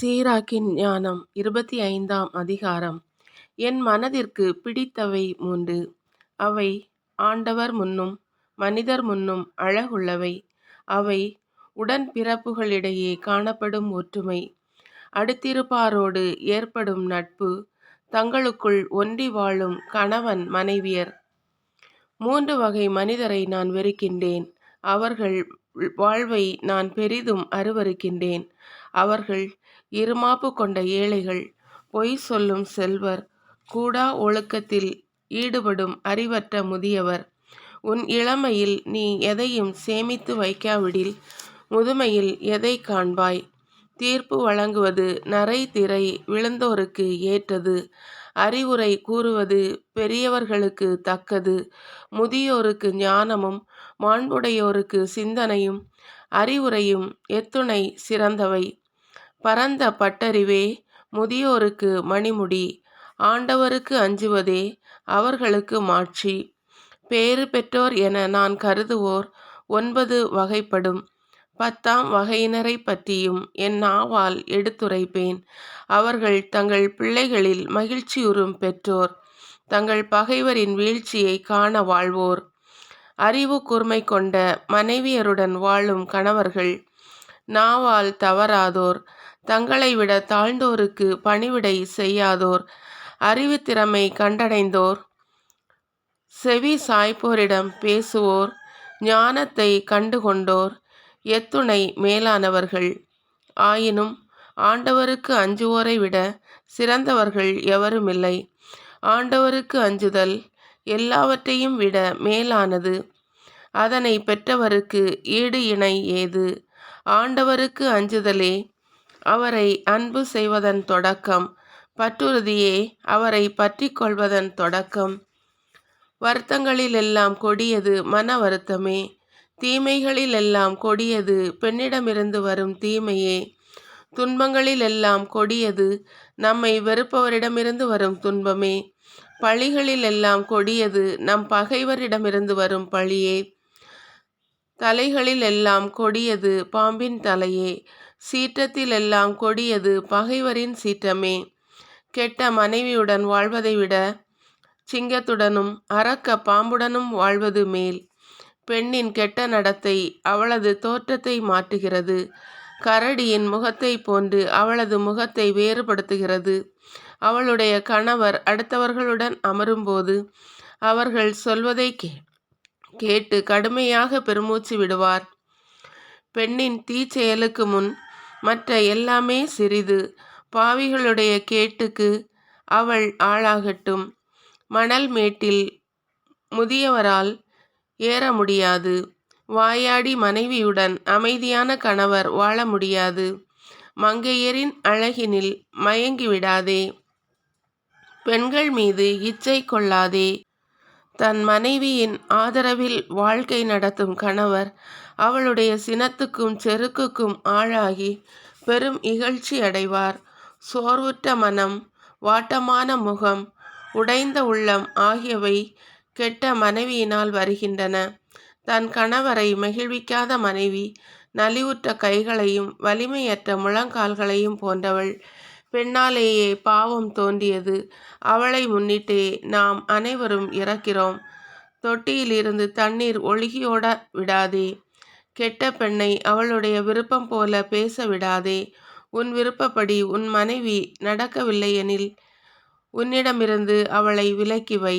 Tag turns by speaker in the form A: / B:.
A: சீராக்கின் ஞானம் இருபத்தி ஐந்தாம் அதிகாரம். என் மனதிற்கு பிடித்தவை மூன்று. அவை ஆண்டவர் முன்னும் மனிதர் முன்னும் அழகுள்ளவை. அவை உடன்பிறப்புகளிடையே காணப்படும் ஒற்றுமை. அடுத்திருப்பாரோடு ஏற்படும் நட்பு. தங்களுக்குள் ஒன்றி வாழும் கணவன் மனைவியர். மூன்று வகை மனிதரை நான் வெறுக்கின்றேன். அவர்கள் வாழ்வை நான் பெரிதும் அருவருக்கின்றேன். அவர்கள் இருமாப்பு கொண்ட ஏழைகள் பொய் சொல்லும் செல்வர் கூடா ஒழுக்கத்தில் ஈடுபடும் அறிவற்ற முதியவர். உன் இளமையில் நீ எதையும் சேமித்து வைக்காவிடில் முதுமையில் எதை காண்பாய்? தீர்ப்பு வழங்குவது நரை திரை விழுந்தோருக்கு ஏற்றது. அறிவுரை கூறுவது பெரியவர்களுக்கு தக்கது. முதியோருக்கு ஞானமும் மாண்புடையோருக்கு சிந்தனையும் அறிவுரையும் எத்துணை சிறந்தவை. பரந்த பட்டறிவே முதியோருக்கு மணிமுடி. ஆண்டவருக்கு அஞ்சுவதே அவர்களுக்கு மாட்சி. பேறு பெற்றோர் என நான் கருதுவோர் ஒன்பது வகைப்படும். பத்தாம் வகையினரை பற்றியும் என் நாவால் எடுத்துரைப்பேன். அவர்கள் தங்கள் பிள்ளைகளில் மகிழ்ச்சியுறும் பெற்றோர். தங்கள் பகைவரின் வீழ்ச்சியை காண வாழ்வோர். அறிவு கூர்மை கொண்ட மனைவியருடன் வாழும் கணவர்கள். நாவால் தவறாதோர். தங்களை விட தாழ்ந்தோருக்கு பணிவிடை செய்யாதோர். அறிவுத்திறமை கண்டடைந்தோர். செவி சாய்ப்போரிடம் பேசுவோர். ஞானத்தை கண்டுகொண்டோர். எத்துணை மேலானவர்கள். ஆயினும் ஆண்டவருக்கு அஞ்சுவோரை விட சிறந்தவர்கள் எவருமில்லை ஆண்டவருக்கு அஞ்சுதல் எல்லாவற்றையும் விட மேலானது. அதனை பெற்றவருக்கு ஈடு இணை ஏது? ஆண்டவருக்கு அஞ்சுதலே அவரை அன்பு செய்வதன் தொடக்கம். பற்றுறுதியே அவரை பற்றி கொள்வதன் தொடக்கம். வருத்தங்களிலெல்லாம் கொடியது மன வருத்தமே. தீமைகளிலெல்லாம் கொடியது. பெண்ணிடமிருந்து வரும் தீமையே. துன்பங்களிலெல்லாம் கொடியது. நம்மை வெறுப்பவரிடமிருந்து வரும் துன்பமே. பழிகளிலெல்லாம் கொடியது. நம் பகைவரிடமிருந்து வரும் பழியே. தலைகளில் எல்லாம் கொடியது. பாம்பின் தலையே. சீற்றத்தில் எல்லாம் கொடியது. பகைவரின் சீற்றமே. கெட்ட மனைவியுடன் வாழ்வதை விட சிங்கத்துடனும் அறக்க பாம்புடனும் வாழ்வது மேல். பெண்ணின் கெட்ட நடத்தை அவளது தோற்றத்தை மாற்றுகிறது. கரடியின் முகத்தை போன்று அவளது முகத்தை வேறுபடுத்துகிறது. அவளுடைய கணவர் அடுத்தவர்களுடன் அமரும்போது அவர்கள் சொல்வதை கே கேட்டு கடுமையாக பெருமூச்சு விடுவார். பெண்ணின் தீச்செயலுக்கு முன் மற்ற எல்லாமே சிறிது. பாவிகளுடைய கேட்டுக்கு அவள் ஆளாகட்டும். மணல் மேட்டில் முதியவரால் ஏற முடியாது. வாயாடி மனைவியுடன் அமைதியான கணவர் வாழ முடியாது. மங்கையரின் அழகினில் மயங்கிவிடாதே பெண்கள் மீது இச்சை கொள்ளாதே. தன் மனைவியின் ஆதரவில் வாழ்க்கை நடத்தும் கணவர் அவளுடைய சினத்துக்கும் செருக்குக்கும் ஆளாகி பெரும் இகழ்ச்சி அடைவார். சோர்வுற்ற மனம் வாட்டமான முகம் உடைந்த உள்ளம் ஆகியவை கெட்ட மனைவியினால் வருகின்றன. தன் கணவரை மகிழ்விக்காத மனைவி நலிவுற்ற கைகளையும் வலிமையற்ற முழங்கால்களையும் போன்றவள். பெண்ணாலேயே பாவம் தோன்றியது. அவளை முன்னிட்டே நாம் அனைவரும் இறக்கிறோம். தொட்டியிலிருந்து தண்ணீர் ஒழுகியோட விடாதே. கெட்ட பெண்ணை அவளுடைய விருப்பம் போல பேச விடாதே. உன் விருப்பப்படி உன் மனைவி நடக்கவில்லையெனில் உன்னிடமிருந்து அவளை விலக்கி வை.